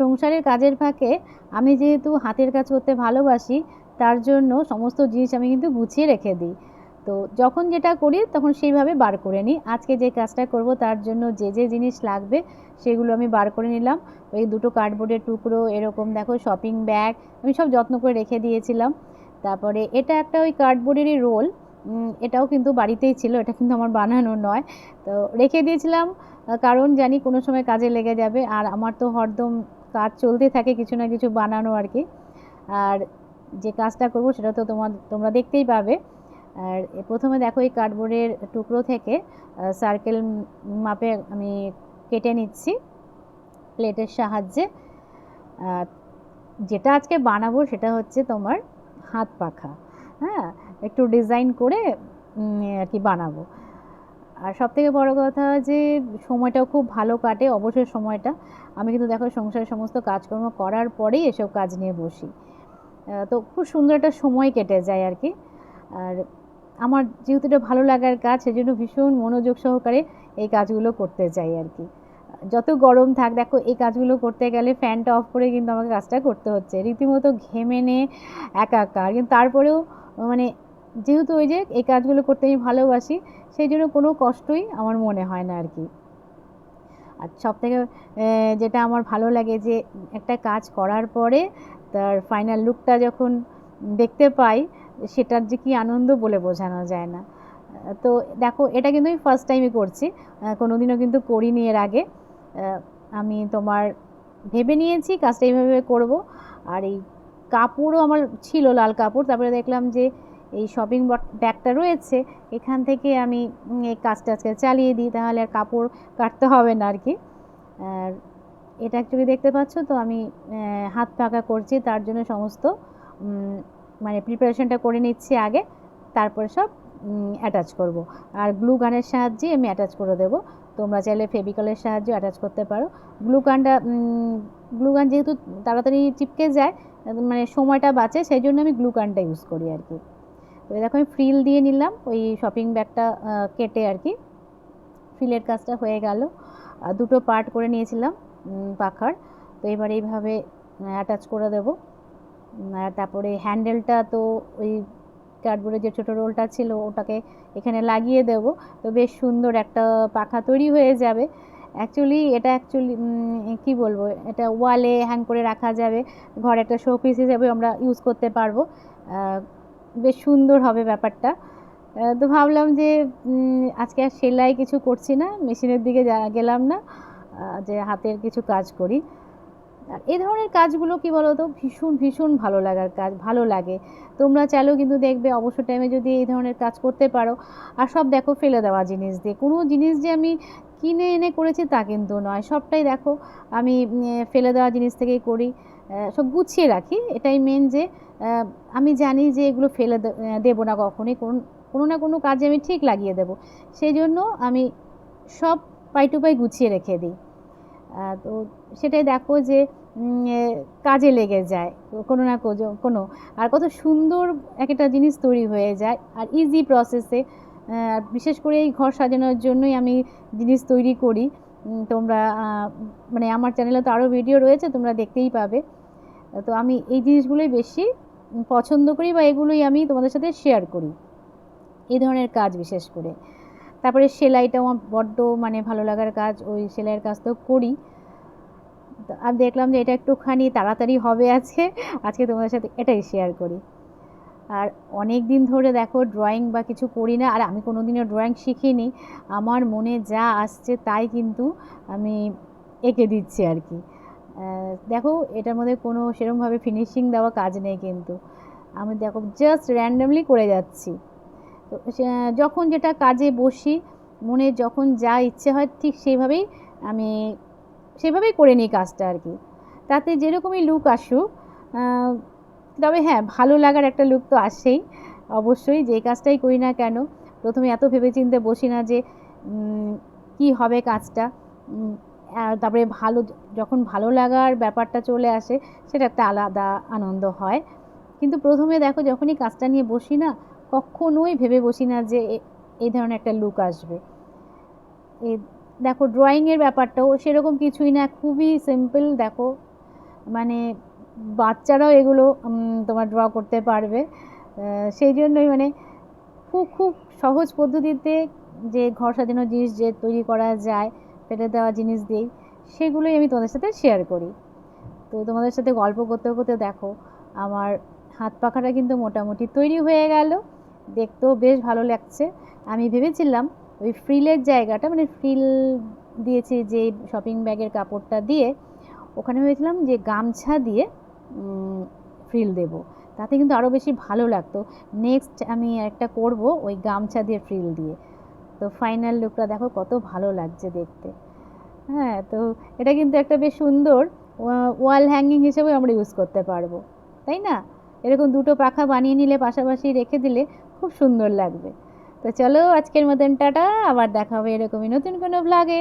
সংসারের কাজের ফাঁকে আমি যেহেতু হাতের কাজ করতে ভালোবাসি, তার জন্য সমস্ত জিনিস আমি কিন্তু গুছিয়ে রেখে দিই। তো যখন যেটা করি, তখন সেইভাবে বার করে নিই। আজকে যে কাজটা করব, তার জন্য যে যে জিনিস লাগবে, সেগুলো আমি বার করে নিলাম। ওই দুটো কার্ডবোর্ডের টুকরো, এরকম দেখো শপিং ব্যাগ আমি সব যত্ন করে রেখে দিয়েছিলাম। তারপরে এটা একটা ওই কার্ডবোর্ডেরই রোল এটাও কিন্তু বাড়িতেই ছিল, এটা কিন্তু আমার বানানো নয়। তো রেখে দিয়েছিলাম কারণ জানি কোনো সময় কাজে লেগে যাবে। আর আমার তো হরদম কাজ চলতে থাকে কিছু না কিছু বানানো আর কি। আর যে কাজটা করব সেটা তো তোমার তোমরা দেখতেই পাবে। আর প্রথমে দেখো এই কার্ডবোর্ডের টুকরো থেকে সার্কেল মাপে আমি কেটে নিচ্ছি প্লেটের সাহায্যে। যেটা আজকে বানাবো সেটা হচ্ছে তোমার হাত পাখা। হ্যাঁ একটু ডিজাইন করে আর কি বানাবো। আর সব থেকে বড় কথা যে, সময়টাও খুব ভালো কাটে, অবসর সময়টা। আমি কিন্তু দেখো সংসারের সমস্ত কাজকর্ম করার পরেই এসব কাজ নিয়ে বসি। তো খুব সুন্দর একটা সময় কেটে যায় আর কি। আর আমার যেহেতু এটা ভালো লাগার কাজ, সেজন্য ভীষণ মনোযোগ সহকারে এই কাজগুলো করতে চাই আর কি। যত গরম থাক, দেখো এই কাজগুলো করতে গেলে ফ্যানটা অফ করে কিন্তু আমাকে কাজটা করতে হচ্ছে। রীতিমতো ঘেমে নে, একাকার। কিন্তু তারপরেও মানে যেহেতু ওই যে এই কাজগুলো করতে আমি ভালোবাসি সেই জন্য কোনো কষ্টই আমার মনে হয় না আর কি। আর সব থেকে যেটা আমার ভালো লাগে যে একটা কাজ করার পরে তার ফাইনাল লুকটা যখন দেখতে পাই, সেটার যে কী আনন্দ বলে বোঝানো যায় না। তো দেখো, এটা কিন্তু আমি ফার্স্ট টাইমই করছি কোনো দিনও কিন্তু করিনি এর আগে। আমি তোমার ভেবে নিয়েছি, কাজটা এইভাবে করব। আর এই কাপড়ও আমার ছিল, লাল কাপড়। তারপরে দেখলাম যে এই শপিং ব্যাগটা রয়েছে, এখান থেকে আমি এই কাজটা আজকে চালিয়ে দিই, তাহলে আর কাপড় কাটতে হবে না আর কি আর এটা অ্যাকচুয়ালি দেখতে পাচ্ছ? তো আমি হাত পাকা করছি, তার জন্য সমস্ত মানে প্রিপারেশনটা করে নিচ্ছি আগে, তারপরে সব অ্যাটাচ করব। আর গ্লু গানের সাহায্যে আমি অ্যাটাচ করে দেবো। তোমরা চাইলে ফেভিকলের সাহায্যে অ্যাটাচ করতে পারো। গ্লু গানটা গ্লু গান যেহেতু তাড়াতাড়ি চিপকে যায় মানে সময়টা বাঁচে, সেই জন্য আমি গ্লু গানটা ইউজ করি আর কি এই দেখো, আমি ফ্রিল দিয়ে নিলাম, ওই শপিং ব্যাগটা কেটে আর কি। ফ্রিলের কাজটা হয়ে গেল। দুটো পার্ট করে নিয়েছিলাম পাখার। তো এবার এইভাবে অ্যাটাচ করে দেবো। তারপরে হ্যান্ডেলটা তো ওই কার্ডবোর্ডের যে ছোটো রোলটা ছিল, ওটাকে এখানে লাগিয়ে দেব। তো বেশ সুন্দর একটা পাখা তৈরি হয়ে যাবে। অ্যাকচুয়ালি এটা অ্যাকচুয়ালি কী বলব, এটা ওয়ালে হ্যাং করে রাখা যাবে। ঘরে একটা শোপিস হিসেবে আমরা ইউজ করতে পারব। বেশ সুন্দর হবে ব্যাপারটা। তো ভাবলাম যে আজকে আর সেলাই কিছু করছি না, মেশিনের দিকে গেলাম না যে হাতের কিছু কাজ করি। আর এই ধরনের কাজগুলো কি বলো তো ভীষণ ভীষণ ভালো লাগার কাজ, ভালো লাগে। তোমরা চাইলেও কিন্তু দেখবে, অবসর টাইমে যদি এই ধরনের কাজ করতে পারো, আর সব দেখো ফেলে দেওয়া জিনিস দিয়ে। কোনো জিনিস যে আমি কিনে এনে করেছি তা কিন্তু নয়, সবটাই দেখো, আমি ফেলে দেওয়া জিনিস থেকেই করি। সব গুছিয়ে রাখি। এটাই মেন যে আমি জানি যে এগুলো ফেলে দেবো না কখনোই। কোন, কোনো না কোনো কাজে আমি ঠিক লাগিয়ে দেবো। সেই জন্য আমি সব পাই টু পাই গুছিয়ে রেখে দিই। তো সেটাই দেখো যে কাজে লেগে যায়। কোনো না কোনো- আর কত সুন্দর এক একটা জিনিস তৈরি হয়ে যায়। আর ইজি প্রসেসে বিশেষ করে এই ঘর সাজানোর জন্যই আমি জিনিস তৈরি করি। তোমরা মানে আমার চ্যানেলে তো আরও ভিডিও রয়েছে, তোমরা দেখতেই পাবে। তো আমি এই জিনিসগুলোই বেশি পছন্দ করি বা এগুলোই আমি তোমাদের সাথে শেয়ার করি। এই ধরনের কাজ বিশেষ করে। তারপরে সেলাইটাও আমার বড্ড মানে ভালো লাগার কাজ, ওই সেলাইয়ের কাজ তো করি। আমি দেখলাম যে এটা একটুখানি তাড়াতাড়ি হবে আজকে। আজকে তোমাদের সাথে এটাই শেয়ার করি। আর অনেক দিন ধরে দেখো ড্রয়িং বা কিছু করি না, আর আমি কোনো দিনও ড্রয়িং শিখিনি। আমার মনে যা আসছে তাই কিন্তু আমি এঁকে দিচ্ছি আর কি। দেখো, এটার মধ্যে কোনো সেরকমভাবে ফিনিশিং দেওয়া কাজ নেই কিন্তু। আমি দেখো জাস্ট র্যান্ডামলি করে যাচ্ছি। তো যখন যেটা কাজে বসি, মনে যখন যা ইচ্ছে হয়, ঠিক সেইভাবেই আমি সেভাবেই করে নিই কাজটা আর কি। তাতে যেরকমই লুক আসুক তবে হ্যাঁ ভালো লাগার একটা লুক তো আসেই। অবশ্যই যে কাজটাই করি না কেন, প্রথমে এত ভেবেচিন্তে বসি না যে কি হবে কাজটা? তারপরে ভালো, যখন ভালো লাগার ব্যাপারটা চলে আসে, সেটা একটা আলাদা আনন্দ হয়। কিন্তু প্রথমে দেখো, যখনই কাজটা নিয়ে বসি না, কখনোই ভেবে বসি না যে এই ধরনের একটা লুক আসবে। এ, দেখো ড্রয়িংয়ের ব্যাপারটাও সেরকম কিছুই না, খুবই সিম্পল দেখো। মানে বাচ্চারাও এগুলো তোমার ড্র করতে পারবে। সেই জন্যই মানে খুব খুব সহজ পদ্ধতিতে যে ঘর সাজানো জিনিস যে তৈরি করা যায় ফেলে দেওয়া জিনিস দিই সেগুলোই আমি তোমাদের সাথে শেয়ার করি। তো তোমাদের সাথে গল্প করতে করতে দেখো, আমার হাত পাখাটা কিন্তু মোটামুটি তৈরি হয়ে গেল। দেখতেও বেশ ভালো লাগছে। আমি ভেবেছিলাম ওই ফ্রিলের জায়গাটা মানে ফ্রিল দিয়েছে যে শপিং ব্যাগের কাপড়টা দিয়ে, ওখানে ভেবেছিলাম যে গামছা দিয়ে ফ্রিল দেব। তাতে কিন্তু আরও বেশি ভালো লাগতো। নেক্সট আমি একটা করব ওই গামছা দিয়ে ফ্রিল দিয়ে। তো ফাইনাল লুকটা দেখো কত ভালো লাগছে দেখতে। হ্যাঁ তো এটা কিন্তু একটা বেশ সুন্দর ওয়াল হ্যাঙ্গিং হিসেবে আমরা ইউজ করতে পারব, তাই না? এরকম দুটো পাখা বানিয়ে নিলে পাশাপাশি রেখে দিলে খুব সুন্দর লাগবে। তো চলো আজকের মতন টাটা, আবার দেখা হবে এরকমই নতুন কোনো ব্লগে